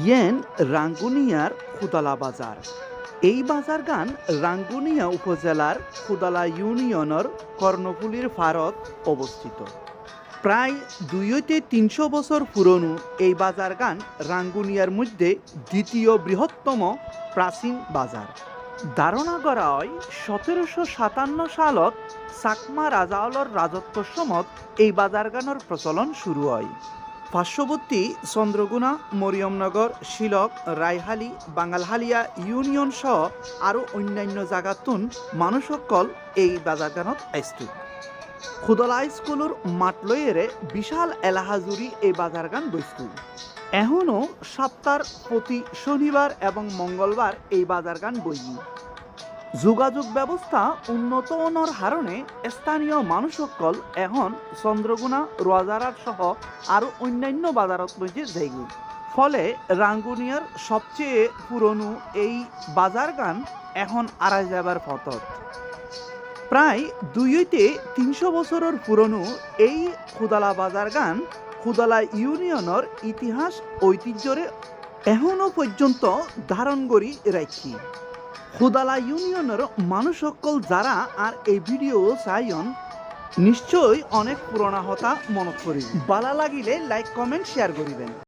Yen রাঙ্গুনিয়ার খুদালা বাজার। এই বাজার গান রাঙ্গুনিয়া উপজেলার খুদালা ইউনিয়নের কর্ণফুলির ফারত অবস্থিত। প্রায় দুইতে তিনশো বছর পুরনো এই বাজার গান রাঙ্গুনিয়ার মধ্যে দ্বিতীয় বৃহত্তম প্রাচীন বাজার। ধারণা করা হয় সতেরোশো সাতান্ন সালত চাকমা রাজাওলর রাজত্ব সমত এই বাজার গানের প্রচলন শুরু হয়। পার্শ্ববর্তী চন্দ্রগুনা, মরিয়মনগর, শিলক, রায়হালি বাঙালহালিয়া ইউনিয়ন সহ আরও অন্যান্য জাগাতুন মানুষসকল এই বাজারগানত আইস্তু খুদলা স্কুলের মাত লইয়েরে বিশাল এলাহা জুড়ি এই বাজারগান বস্তু এখনও সপ্তাহ প্রতি শনিবার এবং মঙ্গলবার এই বাজারগান বই যোগাযোগ ব্যবস্থা উন্নত অনর হারণে স্থানীয় মানুষসকল এখন চন্দ্রগুনা রোয়াজারার সহ আরও অন্যান্য বাজারত লইতে যাইগু ফলে রাঙ্গুনিয়ার সবচেয়ে পুরনো এই বাজার গান এখন আড়াই যাবার পথত। প্রায় দুইতে তিনশো বছরের পুরনো এই খুদালা বাজার গান খুদালা ইউনিয়নের ইতিহাস ঐতিহ্যরে এখনও পর্যন্ত ধারণ করি রাখি। খুদালা ইউনিয়নের মানুষ সকল যারা আর এই ভিডিও চাইন নিশ্চয়ই অনেক পুরোনা হতা মনত করি বালা লাগিলে লাইক কমেন্ট শেয়ার করিবেন।